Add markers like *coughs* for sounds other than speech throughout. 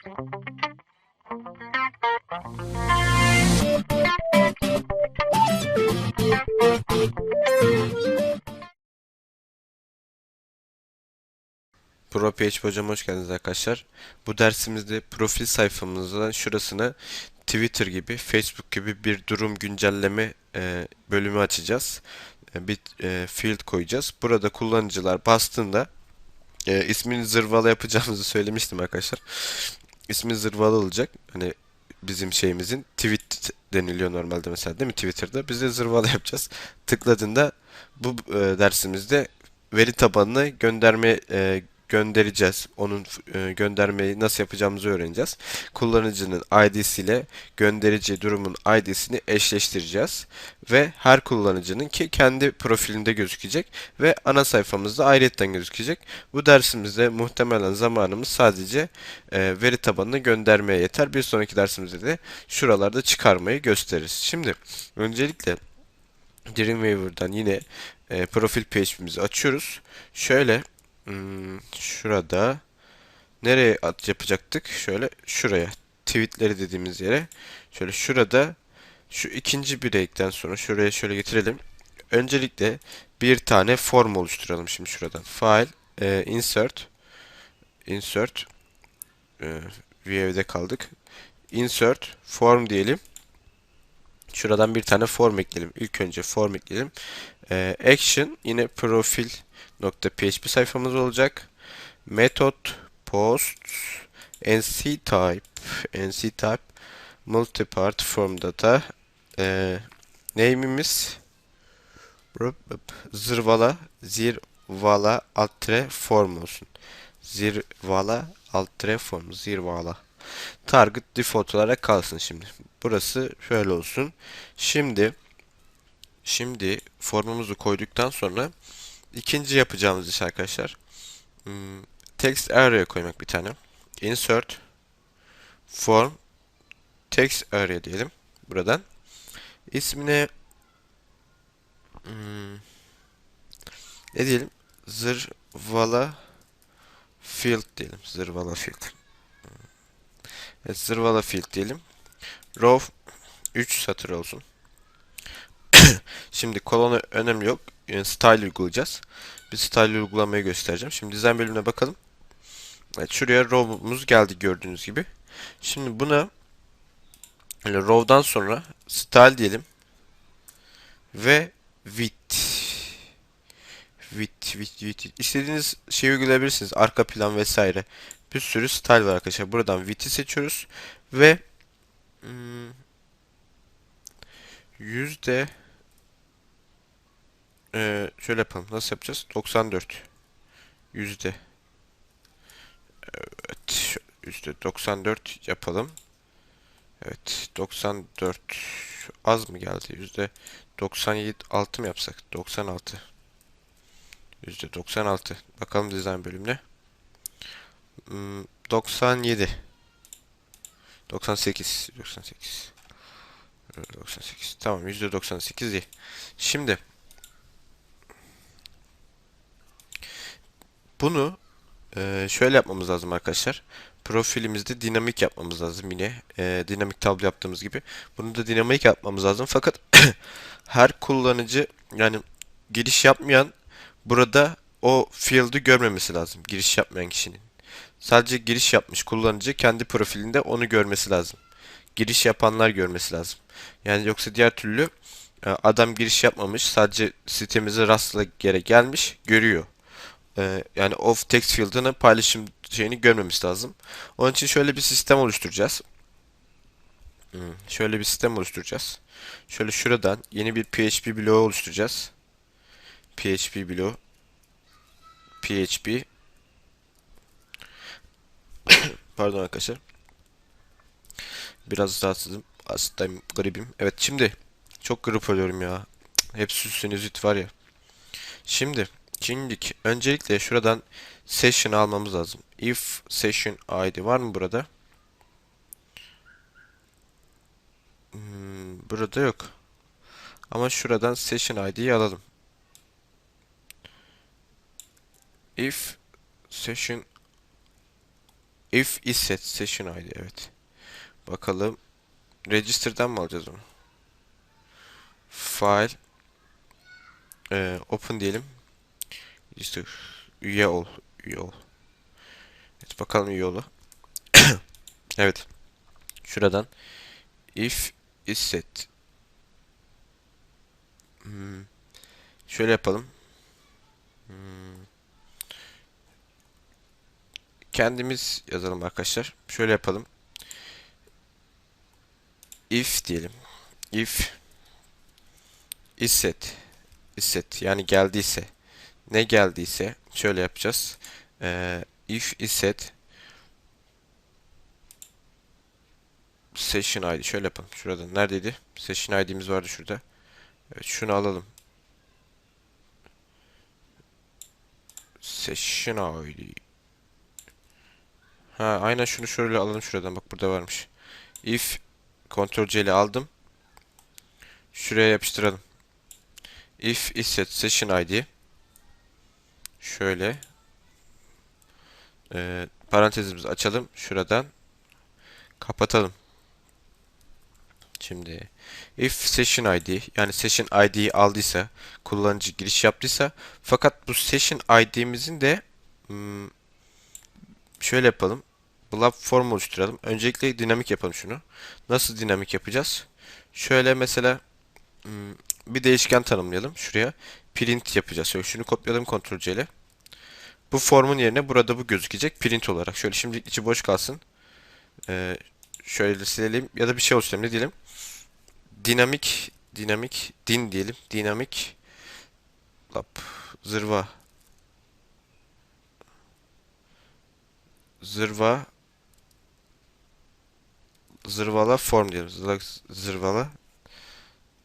Pro PHP hocam hoş geldiniz arkadaşlar. Bu dersimizde profil sayfamızdan şurasına Twitter gibi, Facebook gibi bir durum güncelleme e, bölümü açacağız. E, bir e, field koyacağız. Burada kullanıcılar bastığında e, ismini zırvalı yapacağımızı söylemiştim arkadaşlar. İsmi zırvalı olacak. Hani bizim şeyimizin tweet deniliyor normalde mesela değil mi Twitter'da? Biz de zırvalı *laughs* yapacağız. Tıkladığında bu e, dersimizde veri tabanına gönderme e, göndereceğiz. Onun e, göndermeyi nasıl yapacağımızı öğreneceğiz. Kullanıcının ID'si ile gönderici durumun ID'sini eşleştireceğiz ve her kullanıcının ki kendi profilinde gözükecek ve ana sayfamızda ayrıyetten gözükecek. Bu dersimizde muhtemelen zamanımız sadece e, veri tabanına göndermeye yeter. Bir sonraki dersimizde de şuralarda çıkarmayı gösteririz. Şimdi öncelikle Dreamweaver'dan yine e, profil PHP'mizi açıyoruz. Şöyle hmm, şurada nereye at yapacaktık? Şöyle şuraya tweetleri dediğimiz yere şöyle şurada şu ikinci break'ten sonra şuraya şöyle getirelim. Öncelikle bir tane form oluşturalım şimdi şuradan. File, e, insert, insert, e, view'de kaldık. Insert, form diyelim. Şuradan bir tane form ekleyelim. İlk önce form ekleyelim. Ee, action yine profil.php sayfamız olacak. Method post nc type nc type multipart form data ee, name'imiz zırvala zirvala altre form olsun. Zirvala altre form zirvala. Target default olarak kalsın şimdi. Burası şöyle olsun. Şimdi şimdi formumuzu koyduktan sonra ikinci yapacağımız iş arkadaşlar hmm, text area koymak bir tane. Insert form text area diyelim buradan. İsmine hmm, ne diyelim? Zırvala field diyelim. Zırvala field. Evet, zırvala field diyelim. Row 3 satır olsun. *coughs* Şimdi kolonu önemli yok. Yani style uygulayacağız. Bir style uygulamayı göstereceğim. Şimdi design bölümüne bakalım. Evet, şuraya row'umuz geldi gördüğünüz gibi. Şimdi buna böyle row'dan sonra style diyelim. Ve width. Width, width, width. İstediğiniz şeyi uygulayabilirsiniz. Arka plan vesaire. Bir sürü style var arkadaşlar. Buradan width'i seçiyoruz. Ve hmm, yüzde şöyle yapalım. Nasıl yapacağız? 94 yüzde evet yüzde 94 yapalım. Evet 94 az mı geldi? Yüzde 97 6 mı yapsak? 96 yüzde 96 bakalım dizayn bölümüne. Hmm, 97 98 98 98 tamam %98 iyi. Şimdi bunu e, şöyle yapmamız lazım arkadaşlar. Profilimizde dinamik yapmamız lazım yine. E, dinamik tablo yaptığımız gibi. Bunu da dinamik yapmamız lazım. Fakat *coughs* her kullanıcı yani giriş yapmayan burada o field'ı görmemesi lazım. Giriş yapmayan kişinin. Sadece giriş yapmış kullanıcı kendi profilinde onu görmesi lazım. Giriş yapanlar görmesi lazım. Yani yoksa diğer türlü e, adam giriş yapmamış sadece sitemize rastla yere gelmiş görüyor. E, yani of text field'ını paylaşım şeyini görmemesi lazım. Onun için şöyle bir sistem oluşturacağız. Hmm, şöyle bir sistem oluşturacağız. Şöyle şuradan yeni bir PHP bloğu oluşturacağız. PHP bloğu PHP *coughs* Pardon arkadaşlar. Biraz rahatsızım. Hastayım, garibim. Evet şimdi çok grip oluyorum ya. Hep sinüzit var ya. Şimdi şimdilik öncelikle şuradan session almamız lazım. If session id var mı burada? Hmm, burada yok. Ama şuradan session id'yi alalım. If session if is set session ID evet. Bakalım. Register'dan mı alacağız onu? File e, open diyelim. İşte üye ol. Üye ol. Evet bakalım üye ol. *coughs* evet. Şuradan if is set. Hmm. Şöyle yapalım. Hmm. Kendimiz yazalım arkadaşlar. Şöyle yapalım. If diyelim. If is set. Is set. Yani geldiyse. Ne geldiyse şöyle yapacağız. Ee, if is set session ID şöyle yapalım. Şurada neredeydi? Session ID'miz vardı şurada. Evet şunu alalım. Session ID. Ha aynen şunu şöyle alalım şuradan. Bak burada varmış. If Ctrl C ile aldım. Şuraya yapıştıralım. If is set session ID. Şöyle. Ee, parantezimizi açalım. Şuradan. Kapatalım. Şimdi if session ID yani session ID'yi aldıysa kullanıcı giriş yaptıysa fakat bu session ID'mizin de hmm, şöyle yapalım. Blob form oluşturalım. Öncelikle dinamik yapalım şunu. Nasıl dinamik yapacağız? Şöyle mesela hmm, bir değişken tanımlayalım. Şuraya print yapacağız. Şöyle şunu kopyalayalım Ctrl C ile. Bu formun yerine burada bu gözükecek print olarak. Şöyle şimdi içi boş kalsın. Ee, şöyle silelim ya da bir şey oluşturalım. Ne diyelim? Dinamik dinamik din diyelim. Dinamik lap zırva zırva zırvala form diyelim. Zırva- Zırvala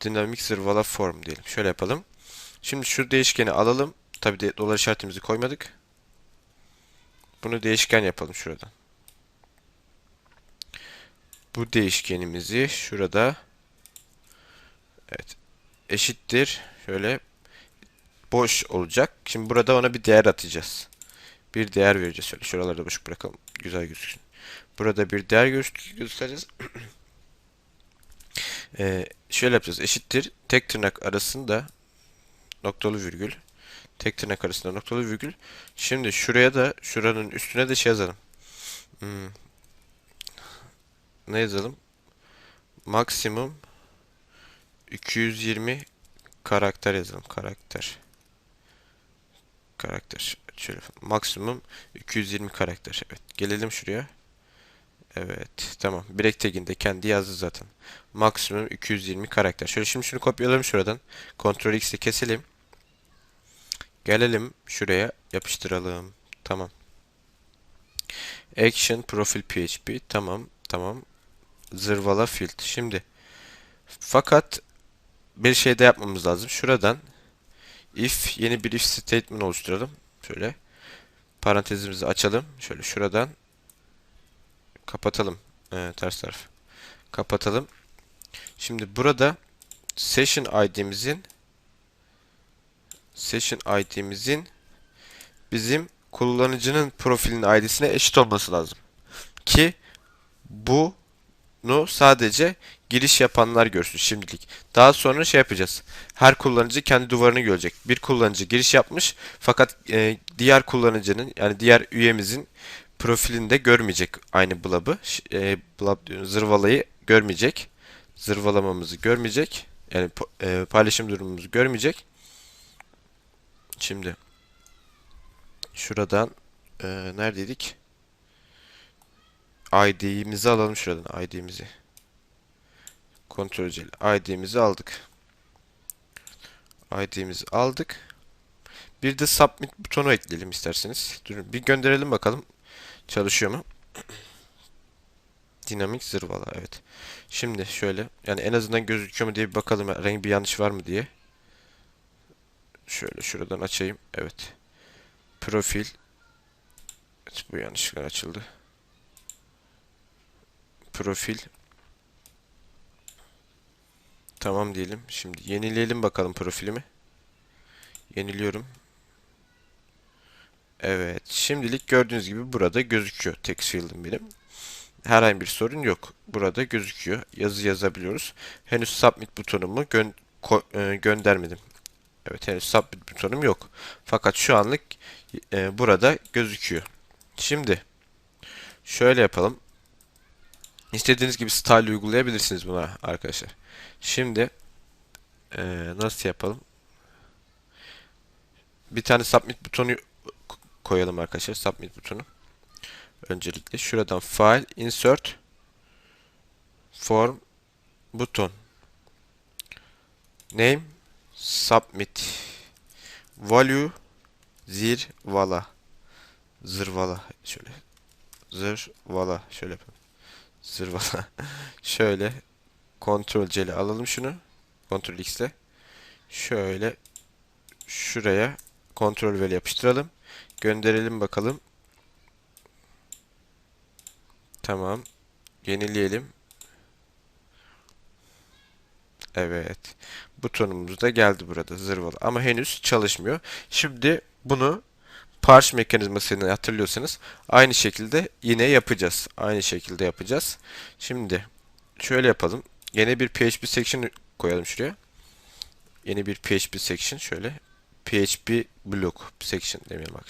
dinamik zırvala form diyelim. Şöyle yapalım. Şimdi şu değişkeni alalım. Tabi de dolar işaretimizi koymadık. Bunu değişken yapalım şuradan. Bu değişkenimizi şurada evet eşittir şöyle boş olacak. Şimdi burada ona bir değer atacağız. Bir değer vereceğiz. Şöyle şuralarda boş bırakalım. Güzel gözüksün. Burada bir değer gö- göstereceğiz. *clears throat* Ee, şöyle yapacağız. Eşittir. Tek tırnak arasında noktalı virgül. Tek tırnak arasında noktalı virgül. Şimdi şuraya da şuranın üstüne de şey yazalım. Hmm. Ne yazalım? Maksimum 220 karakter yazalım. Karakter. Karakter. Şöyle maksimum 220 karakter. Evet. Gelelim şuraya. Evet. Tamam. Break tag'inde kendi yazdı zaten. Maksimum 220 karakter. Şöyle şimdi şunu kopyalayalım şuradan. Ctrl X'i keselim. Gelelim şuraya yapıştıralım. Tamam. Action profil PHP. Tamam. Tamam. Zırvala field. Şimdi fakat bir şey de yapmamız lazım. Şuradan if yeni bir if statement oluşturalım. Şöyle parantezimizi açalım. Şöyle şuradan kapatalım. Ee, ters taraf. Kapatalım. Şimdi burada session ID'mizin session ID'mizin bizim kullanıcının profilinin ID'sine eşit olması lazım. Ki bunu sadece giriş yapanlar görsün şimdilik. Daha sonra şey yapacağız. Her kullanıcı kendi duvarını görecek. Bir kullanıcı giriş yapmış fakat e, diğer kullanıcının yani diğer üyemizin profilinde görmeyecek aynı blob'ı. Ş- E, diyorum, zırvalayı görmeyecek. Zırvalamamızı görmeyecek. Yani e, paylaşım durumumuzu görmeyecek. Şimdi şuradan e, neredeydik? ID'mizi alalım şuradan ID'mizi. Ctrl C ile ID'mizi aldık. ID'mizi aldık. Bir de submit butonu ekleyelim isterseniz. Durun bir gönderelim bakalım. Çalışıyor mu? Dinamik zırvala evet. Şimdi şöyle yani en azından gözüküyor mu diye bir bakalım rengi bir yanlış var mı diye. Şöyle şuradan açayım. Evet. Profil. Evet, bu yanlışlıkla açıldı. Profil. Tamam diyelim. Şimdi yenileyelim bakalım profilimi. Yeniliyorum. Evet. Şimdilik gördüğünüz gibi burada gözüküyor text field'im benim. Herhangi bir sorun yok. Burada gözüküyor. Yazı yazabiliyoruz. Henüz submit butonumu gö- e, göndermedim. Evet henüz submit butonum yok. Fakat şu anlık e, burada gözüküyor. Şimdi şöyle yapalım. İstediğiniz gibi style uygulayabilirsiniz buna arkadaşlar. Şimdi e, nasıl yapalım? Bir tane submit butonu koyalım arkadaşlar. Submit butonu. Öncelikle şuradan File, Insert, Form, Buton. Name, Submit. Value, Zirvala. Zırvala. Şöyle. Zırvala. Şöyle yapalım. Zırvala. *laughs* Şöyle. Ctrl C ile alalım şunu. Ctrl X ile. Şöyle. Şuraya. Ctrl V ile yapıştıralım. Gönderelim bakalım. Tamam. Yenileyelim. Evet. Butonumuz da geldi burada zırvalı. Ama henüz çalışmıyor. Şimdi bunu parch mekanizmasını hatırlıyorsanız aynı şekilde yine yapacağız. Aynı şekilde yapacağız. Şimdi şöyle yapalım. Yeni bir PHP section koyalım şuraya. Yeni bir PHP section şöyle. PHP block section demeyelim bak.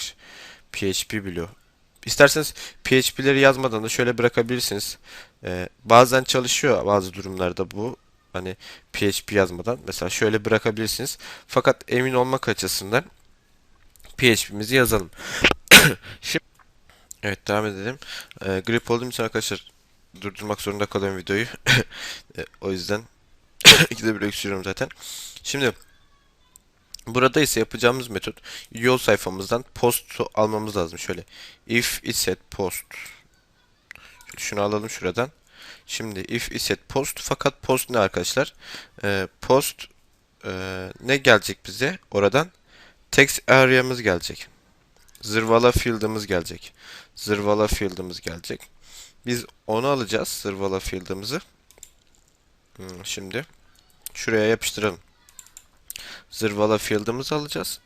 PHP block. İsterseniz PHP'leri yazmadan da şöyle bırakabilirsiniz. Ee, bazen çalışıyor bazı durumlarda bu. Hani PHP yazmadan. Mesela şöyle bırakabilirsiniz. Fakat emin olmak açısından PHP'mizi yazalım. *coughs* Şimdi evet devam edelim. Ee, grip olduğum için arkadaşlar durdurmak zorunda kalıyorum videoyu. Ee, *coughs* o yüzden *coughs* ikide bir öksürüyorum zaten. Şimdi burada ise yapacağımız metot yol sayfamızdan post'u almamız lazım. Şöyle if iset post. Şunu alalım şuradan. Şimdi if iset post fakat post ne arkadaşlar? Ee, post e, ne gelecek bize oradan? Text area'mız gelecek. Zırvala field'ımız gelecek. Zırvala field'ımız gelecek. Biz onu alacağız. Zırvala field'ımızı. Hmm, Şimdi şuraya yapıştıralım. Zırvala field'ımızı alacağız.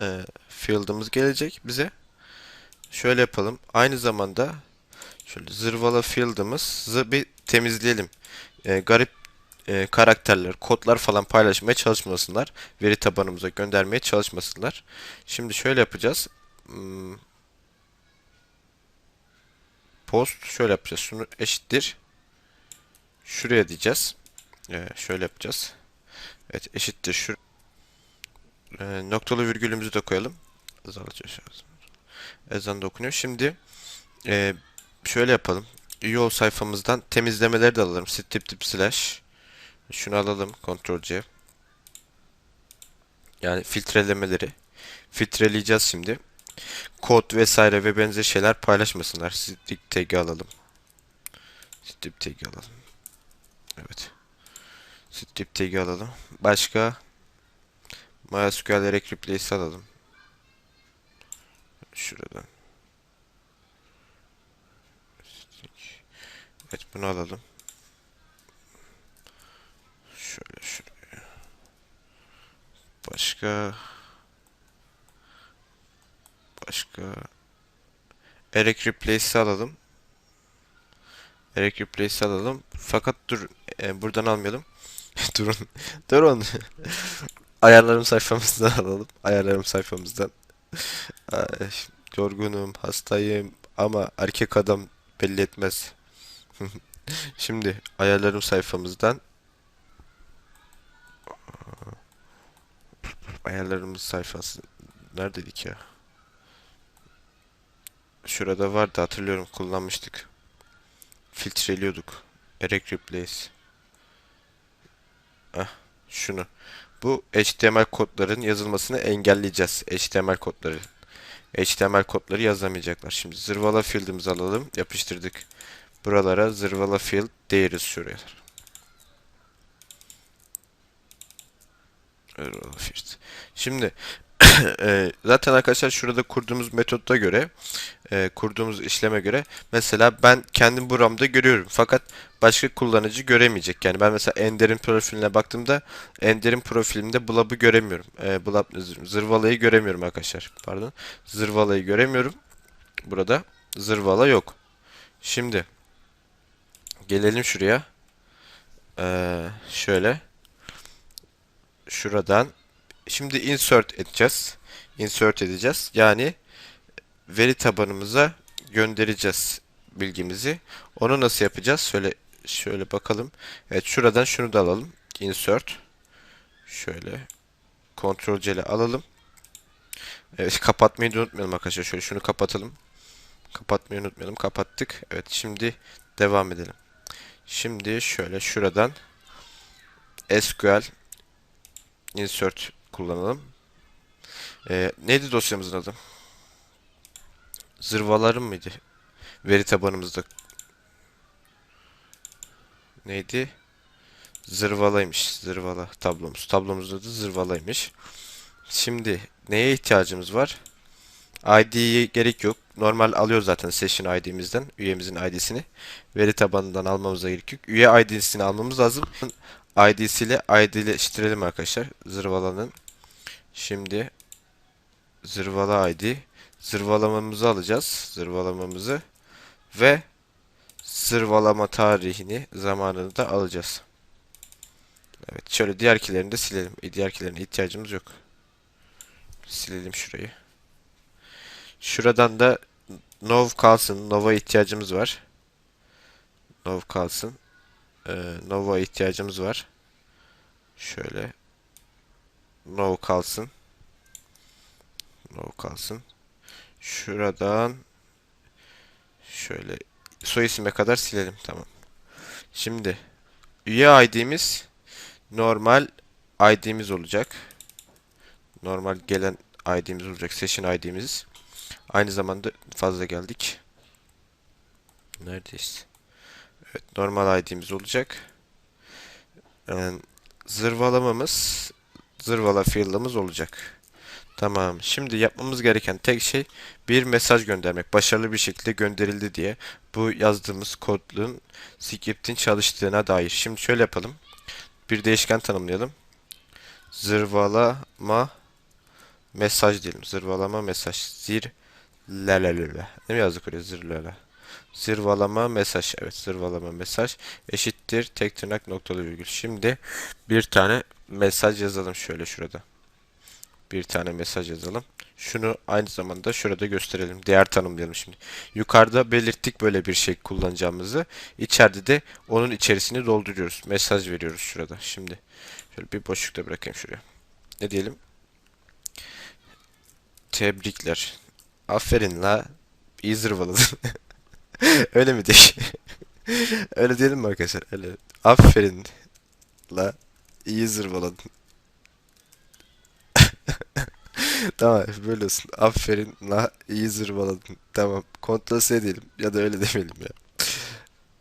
Ee, field'ımız gelecek bize. Şöyle yapalım. Aynı zamanda şöyle zırvala field'ımızı bir temizleyelim. Ee, garip e, karakterler, kodlar falan paylaşmaya çalışmasınlar. Veri tabanımıza göndermeye çalışmasınlar. Şimdi şöyle yapacağız. Hmm, Post şöyle yapacağız. Şunu eşittir. Şuraya diyeceğiz. Ee, şöyle yapacağız. Evet eşittir. Şu e, noktalı virgülümüzü de koyalım. Ezan da okunuyor. Şimdi e, şöyle yapalım. Yol sayfamızdan temizlemeleri de alalım. Tip tip slash. Şunu alalım. Ctrl C. Yani filtrelemeleri. Filtreleyeceğiz şimdi. Kod vesaire ve benzer şeyler paylaşmasınlar. Strip tag'i alalım. Strip tag'i alalım. Evet. Strip tag'i alalım. Başka MySQL Replace alalım. Şuradan. Evet bunu alalım. Şöyle şuraya. Başka başka Eric Replace'i alalım. Eric Replace'i alalım. Fakat dur e, buradan almayalım. *laughs* Durun. Durun. *laughs* Ayarlarım sayfamızdan alalım. Ayarlarım sayfamızdan. Ay, yorgunum, hastayım ama erkek adam belli etmez. Şimdi ayarlarım sayfamızdan ayarlarımız sayfası neredeydik ya? Şurada vardı hatırlıyorum kullanmıştık. Filtreliyorduk. Erek replace. Ah, şunu. Bu HTML kodların yazılmasını engelleyeceğiz. HTML kodları. HTML kodları yazamayacaklar. Şimdi zırvala field'imizi alalım. Yapıştırdık. Buralara zırvala field değeriz şuraya. Zırvala field. Şimdi Ee, *coughs* zaten arkadaşlar şurada kurduğumuz metoda göre, e, kurduğumuz işleme göre mesela ben kendim buramda görüyorum. Fakat başka kullanıcı göremeyecek. Yani ben mesela Ender'in profiline baktığımda Ender'in profilimde Blob'u göremiyorum. E, Zırvalayı göremiyorum arkadaşlar. Pardon. Zırvalayı göremiyorum. Burada Zırvala yok. Şimdi gelelim şuraya. Ee, şöyle. Şuradan. Şimdi insert edeceğiz. Insert edeceğiz. Yani veri tabanımıza göndereceğiz bilgimizi. Onu nasıl yapacağız? Şöyle şöyle bakalım. Evet şuradan şunu da alalım. Insert. Şöyle. Ctrl C ile alalım. Evet kapatmayı da unutmayalım arkadaşlar. Şöyle şunu kapatalım. Kapatmayı unutmayalım. Kapattık. Evet şimdi devam edelim. Şimdi şöyle şuradan SQL insert kullanalım. Ee, neydi dosyamızın adı? Zırvalarım mıydı? Veri tabanımızda. Neydi? Zırvalaymış. Zırvala tablomuz. Tablomuzda da zırvalaymış. Şimdi neye ihtiyacımız var? ID'ye gerek yok. Normal alıyor zaten session ID'mizden. Üyemizin ID'sini. Veri tabanından almamıza gerek yok. Üye ID'sini almamız lazım. ID'siyle ID'leştirelim arkadaşlar. Zırvalanın. Şimdi zırvala ID. Zırvalamamızı alacağız. Zırvalamamızı. Ve zırvalama tarihini, zamanını da alacağız. Evet. Şöyle diğerkilerini de silelim. Diğerkilerine ihtiyacımız yok. Silelim şurayı. Şuradan da Nov kalsın. Nova ihtiyacımız var. Nov kalsın. Ee, Nova ihtiyacımız var. Şöyle. Nov kalsın. Nov kalsın. Şuradan şöyle soy isime kadar silelim. Tamam. Şimdi üye ID'miz normal ID'miz olacak. Normal gelen ID'miz olacak. Session ID'miz. Aynı zamanda fazla geldik. Neredeyiz? Evet, normal ID'miz olacak. Yani zırvalamamız, zırvala field'ımız olacak. Tamam. Şimdi yapmamız gereken tek şey bir mesaj göndermek. Başarılı bir şekilde gönderildi diye. Bu yazdığımız kodun script'in çalıştığına dair. Şimdi şöyle yapalım. Bir değişken tanımlayalım. Zırvalama mesaj diyelim. Zırvalama mesaj. Zir Lalalala. Ne yazdık oraya? Zırlala. Zırvalama mesaj. Evet zırvalama mesaj eşittir tek tırnak noktalı virgül. Şimdi bir tane mesaj yazalım şöyle şurada. Bir tane mesaj yazalım. Şunu aynı zamanda şurada gösterelim. Değer tanımlayalım şimdi. Yukarıda belirttik böyle bir şey kullanacağımızı. İçeride de onun içerisini dolduruyoruz. Mesaj veriyoruz şurada. Şimdi şöyle bir boşlukta bırakayım şuraya. Ne diyelim? Tebrikler. Aferin la. İyi zırvaladın. *laughs* Öyle mi diye? *laughs* Öyle diyelim mi arkadaşlar? Öyle. Aferin la. İyi zırvaladın. *laughs* Tamam böyle olsun. Aferin la. iyi zırvaladın. Tamam. Kontrol S diyelim. Ya da öyle demeyelim ya.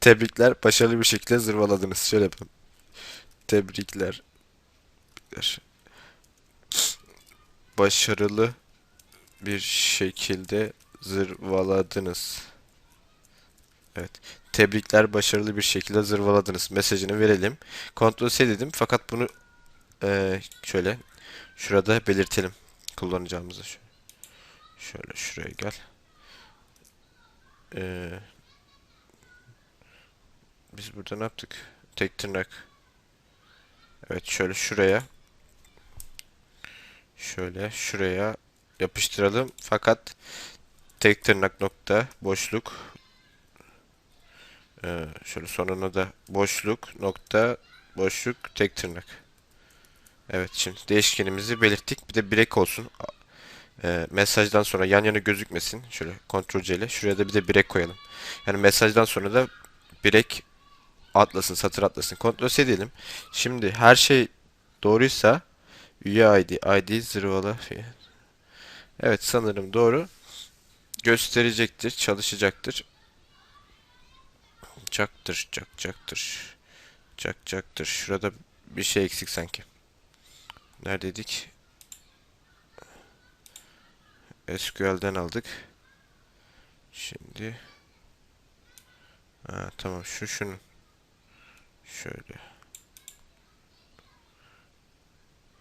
Tebrikler. Başarılı bir şekilde zırvaladınız. Şöyle yapalım. Tebrikler. Başarılı bir şekilde zırvaladınız. Evet. Tebrikler başarılı bir şekilde zırvaladınız. Mesajını verelim. Ctrl C dedim fakat bunu e, şöyle şurada belirtelim kullanacağımızı. Şöyle şuraya gel. Ee, biz burada ne yaptık? Tek tırnak. Evet şöyle şuraya. Şöyle şuraya yapıştıralım. Fakat tek tırnak nokta boşluk ee, şöyle sonuna da boşluk nokta boşluk tek tırnak. Evet şimdi değişkenimizi belirttik. Bir de break olsun. Ee, mesajdan sonra yan yana gözükmesin. Şöyle Ctrl C ile. Şuraya da bir de break koyalım. Yani mesajdan sonra da break atlasın, satır atlasın. Ctrl C diyelim. Şimdi her şey doğruysa üye ID, ID zırvalı Evet sanırım doğru. Gösterecektir, çalışacaktır. Çaktır, çakcaktır. Çakcaktır. Şurada bir şey eksik sanki. Neredeydik? SQL'den aldık. Şimdi ha, tamam şu şunun şöyle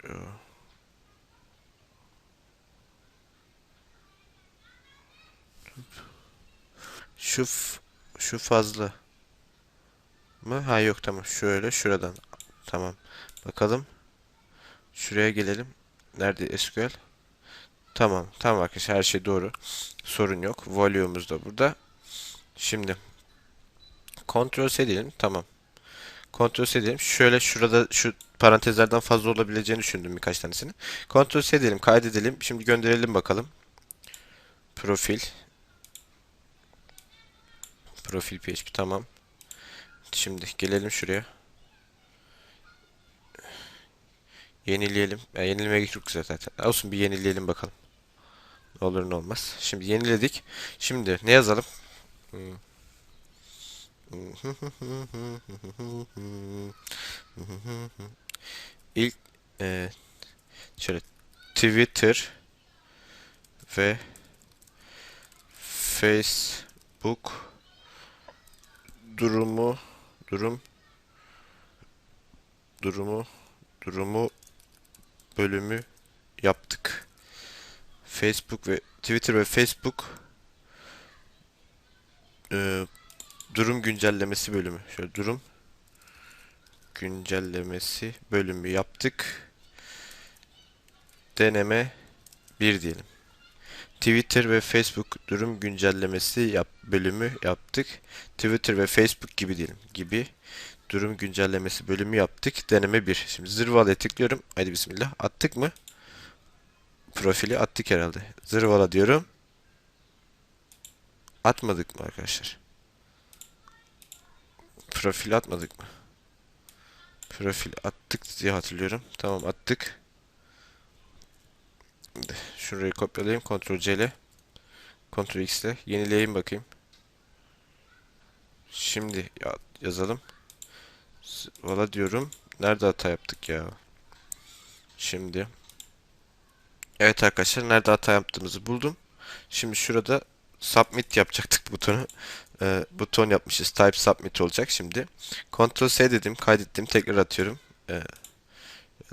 Yo. Şu şu fazla mı? Ha yok tamam şöyle şuradan tamam bakalım şuraya gelelim nerede SQL tamam tamam arkadaşlar her şey doğru sorun yok volume'umuz da burada şimdi kontrol S diyelim tamam S diyelim. Şöyle şurada şu parantezlerden fazla olabileceğini düşündüm birkaç tanesini. S diyelim, kaydedelim. Şimdi gönderelim bakalım. Profil. Profil PHP tamam. Şimdi gelelim şuraya. Yenileyelim. Ya yenilemeye gerek yok zaten. Olsun bir yenileyelim bakalım. Ne olur ne olmaz. Şimdi yeniledik. Şimdi ne yazalım? Hmm. İlk e, şöyle Twitter ve Facebook durumu durum durumu durumu bölümü yaptık. Facebook ve Twitter ve Facebook e, durum güncellemesi bölümü. Şöyle durum güncellemesi bölümü yaptık. Deneme 1 diyelim. Twitter ve Facebook durum güncellemesi yap bölümü yaptık. Twitter ve Facebook gibi diyelim. Gibi durum güncellemesi bölümü yaptık. Deneme 1. Şimdi zırvala'ya tıklıyorum. Hadi bismillah. Attık mı? Profili attık herhalde. Zırvala diyorum. Atmadık mı arkadaşlar? Profil atmadık mı? Profil attık diye hatırlıyorum. Tamam attık. Şurayı kopyalayayım. Ctrl C ile. Ctrl X ile. Yenileyeyim bakayım. Şimdi ya- yazalım. Valla diyorum. Nerede hata yaptık ya? Şimdi. Evet arkadaşlar nerede hata yaptığımızı buldum. Şimdi şurada submit yapacaktık butonu. Ee, buton yapmışız. Type submit olacak şimdi. Ctrl S dedim. Kaydettim. Tekrar atıyorum. Ee,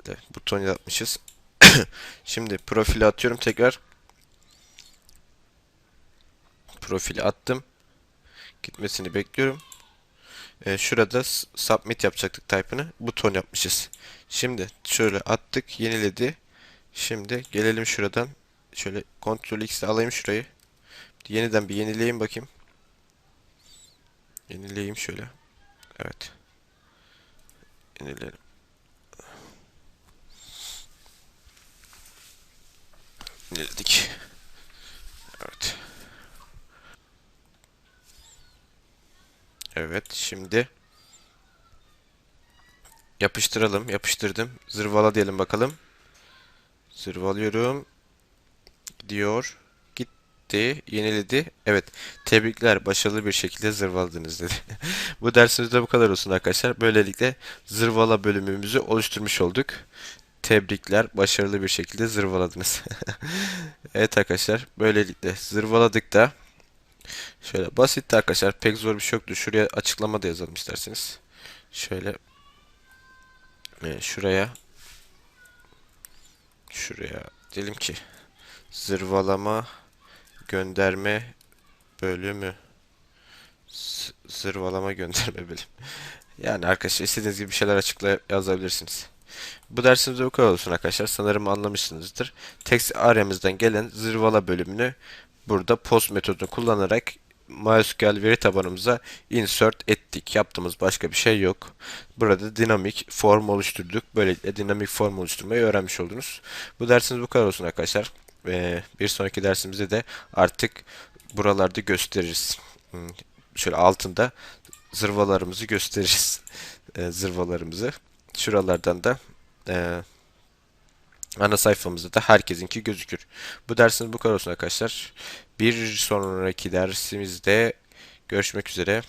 böyle buton yapmışız. *coughs* Şimdi profili atıyorum tekrar. Profili attım. Gitmesini bekliyorum. Ee, şurada submit yapacaktık type'ını. Buton yapmışız. Şimdi şöyle attık. Yeniledi. Şimdi gelelim şuradan. Şöyle Ctrl X alayım şurayı. Yeniden bir yenileyeyim bakayım. Yenileyeyim şöyle. Evet. Yenileyelim. Yeniledik. Evet. Evet. Şimdi yapıştıralım. Yapıştırdım. Zırvala diyelim bakalım. Zırvalıyorum. Gidiyor. Gitti. Yeniledi. Evet. Tebrikler. Başarılı bir şekilde zırvaladınız dedi. *laughs* Bu dersimizde bu kadar olsun arkadaşlar. Böylelikle zırvala bölümümüzü oluşturmuş olduk. Tebrikler. Başarılı bir şekilde zırvaladınız. *laughs* Evet arkadaşlar. Böylelikle zırvaladık da şöyle basit arkadaşlar. Pek zor bir şey yoktu. Şuraya açıklama da yazalım isterseniz. Şöyle e, şuraya şuraya diyelim ki zırvalama gönderme bölümü zırvalama gönderme bölümü. *laughs* Yani arkadaşlar istediğiniz gibi bir şeyler açıkla yazabilirsiniz. Bu dersimizde bu kadar olsun arkadaşlar. Sanırım anlamışsınızdır. Text aramızdan gelen zırvala bölümünü burada post metodunu kullanarak MySQL veri tabanımıza insert ettik. Yaptığımız başka bir şey yok. Burada dinamik form oluşturduk. Böylelikle dinamik form oluşturmayı öğrenmiş oldunuz. Bu dersimiz bu kadar olsun arkadaşlar. Ee, bir sonraki dersimizde de artık buralarda gösteririz. Hmm, Şöyle altında zırvalarımızı gösteririz. *laughs* Ee, zırvalarımızı. Şuralardan da e, ana sayfamızda da herkesinki gözükür. Bu dersimiz bu kadar olsun arkadaşlar. Bir sonraki dersimizde görüşmek üzere.